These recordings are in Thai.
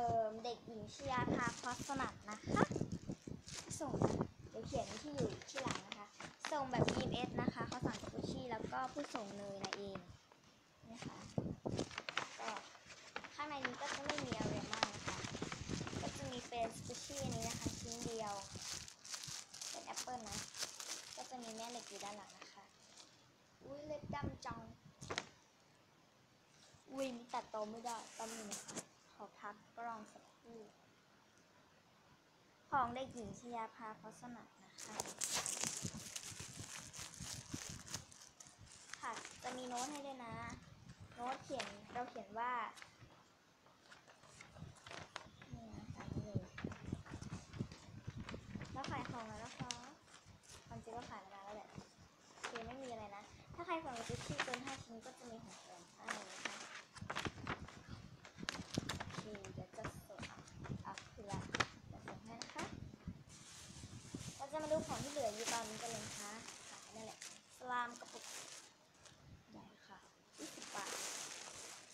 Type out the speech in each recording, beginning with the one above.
อเด็กหญิงชยาภาพอสนัดนะคะ ส่งเดี๋ยวเขียนที่อยู่ที่หลังนะคะ ส่งแบบ EMS นะคะเขาสั่งกุชชี่แล้วก็ผู้ส่งเนยนะเองนะคะก็ข้างในนี้ก็จะไม่มีอะไรมากนะคะ ก็จะมีเป็นสกุชชี่อันนี้นะคะชิ้นเดียว เป็นแอปเปิลนะก็จะมีแม่เหล็กอยู่ด้านหลังนะคะ อุ้ยเล็บดำจังอุ้ยมีตัดโตอไม่ได้ตำหนึ่งนะคะ ขอพักกล้องสักครู่ของเด็กหญิงชยาภาพสนัดนะคะ ค่ะ จะมีโน้ตให้ด้วยนะ โน้ตเขียนเราเขียนว่านี่นะตามนี้เลยแล้วขายของแล้วนะคะความจริงก็ขายมานานแล้วแหละโอเคไม่มีอะไรนะ ถ้าใครสั่งกุชชี่เกิน5ชิ้นก็จะมีของแถมให้นะคะโอเคเดี๋ยวจะส่งอะอะคือละจะส่งให้นะคะ เราจะมา ดูของที่เหลืออยู่ตอนนี้กันเลยนะคะขายนั่นแหละสลามกระปุกใหญ่ค่ะ20บาท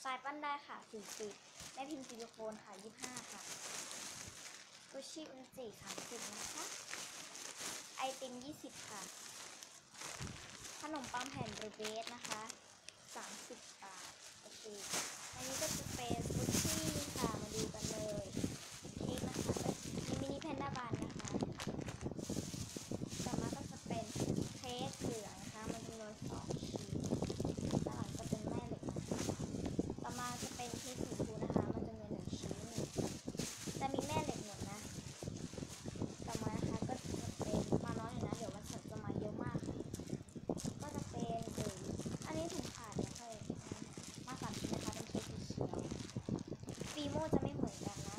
สายปั้นได้ค่ะ40แม่พิมพ์ซิลิโคนค่ะ25ค่ะกุชชี่อุนจิ30นะคะไอติม20 ค่ะ ขนมปังแผ่นเบรเบสนะคะ 30 บาท โอเค อันนี้ก็จะเป็นกุชชี่ค่ะ มาดูกันเลยเค้กนะคะเอ้ยมีมินิแพนด้าบานนะคะ ต่อมาก็จะเป็นเค้กเหลืองนะคะ มันจำนวนสองชิ้นด้านหลังก็เป็นแม่เหล็กนะคะต่อมาจะเป็นเค้กสีชมพูนะคะ มันจำนวนหนึ่งชิ้นจะมีแม่เหล็กหมดนะ ต่อมานะคะก็จะเป็นมาน้อยหน่อยนะ เดี๋ยวมันจะมาเยอะมากค่ะก็จะเป็นเอออันนี้ถุงขาดนะค่อยมาสามชิ้นนะคะ เป็นเค้กสีเขียวฟีโมจะไม่เหมือนกันนะ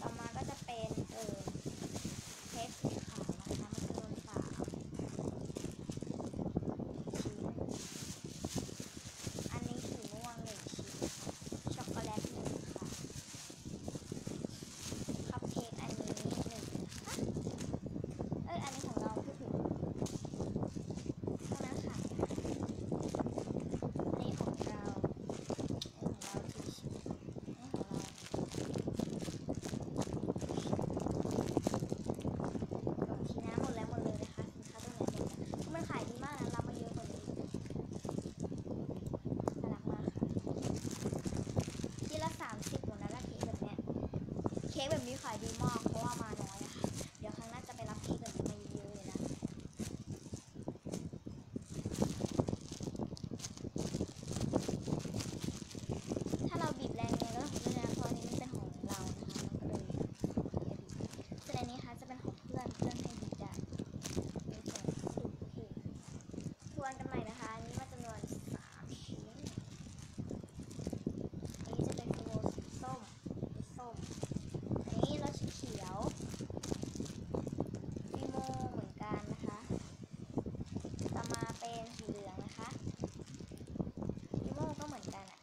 ต่อมาก็จะเป็นเออ เทปสีขาวนะคะมันจำนวนสามชิ้น อันนี้สีม่วงหนึ่งชิ้นค่ะช็อกโกแลตหนึ่งค่ะ คัพเค้กอันนี้หนึ่งนะคะเอ้ย อันนี้ของเราพูดถึงเท่านั้นค่ะอันนี้ของเราอันนี้ของเราสี่ชิ้นอันนี้ของเราสองชิ้นนะหมดแล้วหมดเลยนะคะสินค้าตัวไหนหมดแล้วมันขายดีมากนะรับมาเยอะกว่านี้น่ารักมากค่ะที่ละสามสิบหมดแล้วละเค้กแบบเนี้ย เค้กแบบนี้ขายดีมากเพราะว่ามาน้อยอะค่ะ เดี๋ยวครั้งหน้าจะไปรับเค้กแบบนี้มาเยอะๆเลยนะ ถ้าเราบีบแรงเนี่ยก็ต้องขอโทษนะเพราะอันนี้มันเป็นของเรานะคะมันก็เลยอย่าบีบส่วนอันนี้ค่ะจะเป็นของเพื่อนเพื่อนให้บีบได้โอเคโอเคทวนกันใหม่นะคะ อันนี้มาจำนวนสามชิ้น อันนี้จะเป็นโฟมสีส้มสีส้ม อันนี้รสสีเขียววีโมเหมือนกันนะคะ ต่อมาเป็นสีเหลืองนะคะวีโมก็เหมือนกันอะ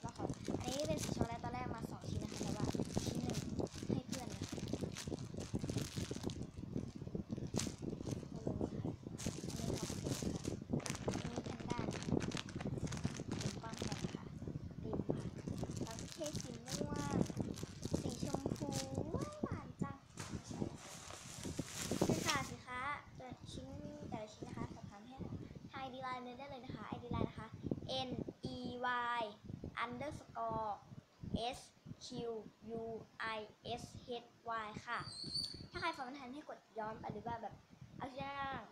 แล้วขออันนี้เป็นสีช็อกโกแลตตอนแรกมาสองชิ้นนะคะแต่ว่าชิ้นหนึ่งให้เพื่อนนะคะเอาลงเลยค่ะอันนี้ท็อปเค้กค่ะ อันนี้แพนด้านะคะขนมปังแผ่นค่ะดิมค่ะแล้วเค้กสีม่วง สีชมพูหวานจังสินค้าสินค้าแต่ชิ้นแต่ละชิ้นนะคะสอบถามให้ทางไอดีไล น์เลยได้เลยนะคะไอดีไลน์นะคะ n e y underscore s q u i s h y ค่ะ ถ้าใครฟังไม่ทันให้กดย้อนไปหรือว่าแบบเอาที่ด้านล่าง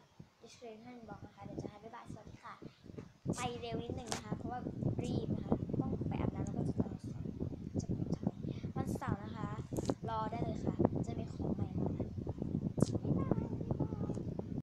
description บอกนะคะ เดี๋ยวจะให้บ๊ายบายสวัสดีค่ะ ไปเร็วนิดหนึ่งนะคะ เพราะว่ารีบนะคะ